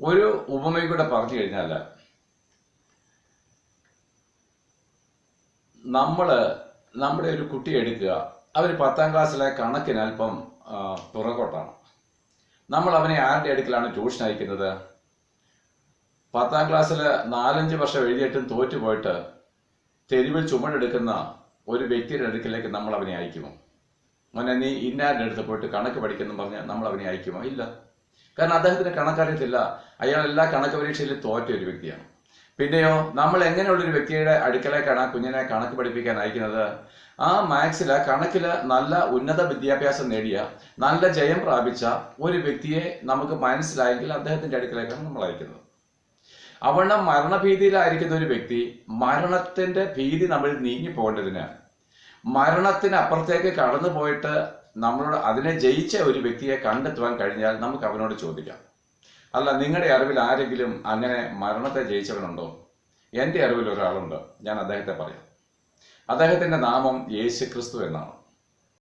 ഒരു ഉപമയും കൂടെ പറഞ്ഞു കഴിഞ്ഞാൽ നമ്മൾ നമ്മുടെ ഒരു കുട്ടി എടുക്കുക അവർ പത്താം ക്ലാസ്സിലെ കണക്കിന് അല്പം പുറകോട്ടാണ്. നമ്മൾ അവനെ ആരുടെ അടുക്കലാണ് ട്യൂഷൻ അയക്കുന്നത്? പത്താം ക്ലാസ്സിൽ നാലഞ്ച് വർഷം എഴുതിയിട്ടും തോറ്റുപോയിട്ട് തെരുവിൽ ചുമടെടുക്കുന്ന ഒരു വ്യക്തിയുടെ അടുക്കിലേക്ക് നമ്മൾ അവനെ അയക്കുമോ? മോനെ നീ ഇന്നാരുടെ അടുത്ത് പോയിട്ട് കണക്ക് പഠിക്കുന്നു പറഞ്ഞാൽ നമ്മൾ അവനെ അയക്കുമോ? ഇല്ല. കാരണം അദ്ദേഹത്തിന് കണക്കറിയത്തില്ല. അയാൾ എല്ലാ കണക്ക് പരീക്ഷയിലും തോറ്റ ഒരു വ്യക്തിയാണ്. പിന്നെയോ നമ്മൾ എങ്ങനെയുള്ളൊരു വ്യക്തിയുടെ അടുക്കളയ്ക്കാണ് കുഞ്ഞിനെ കണക്ക് പഠിപ്പിക്കാൻ അയക്കുന്നത്? ആ മാത്സിൽ കണക്കിൽ നല്ല ഉന്നത വിദ്യാഭ്യാസം നേടിയ നല്ല ജയം പ്രാപിച്ച ഒരു വ്യക്തിയെ നമുക്ക് മനസ്സിലായെങ്കിൽ അദ്ദേഹത്തിന്റെ അടുക്കളയ്ക്കാണ് നമ്മൾ അയക്കുന്നത്. അവണ്ണം മരണഭീതിയിലായിരിക്കുന്ന ഒരു വ്യക്തി മരണത്തിന്റെ ഭീതി നമ്മൾ നീങ്ങി പോകേണ്ടതിന് മരണത്തിന് അപ്പുറത്തേക്ക് കടന്നു പോയിട്ട് നമ്മളോട് അതിനെ ജയിച്ച ഒരു വ്യക്തിയെ കണ്ടെത്തുവാൻ കഴിഞ്ഞാൽ നമുക്ക് അവനോട് ചോദിക്കാം. അല്ല നിങ്ങളുടെ അറിവിൽ ആരെങ്കിലും അങ്ങനെ മരണത്തെ ജയിച്ചവനുണ്ടോ? എന്റെ അറിവിൽ ഒരാളുണ്ട്. ഞാൻ അദ്ദേഹത്തെ പറയാം. അദ്ദേഹത്തിന്റെ നാമം യേശു ക്രിസ്തു എന്നാണ്.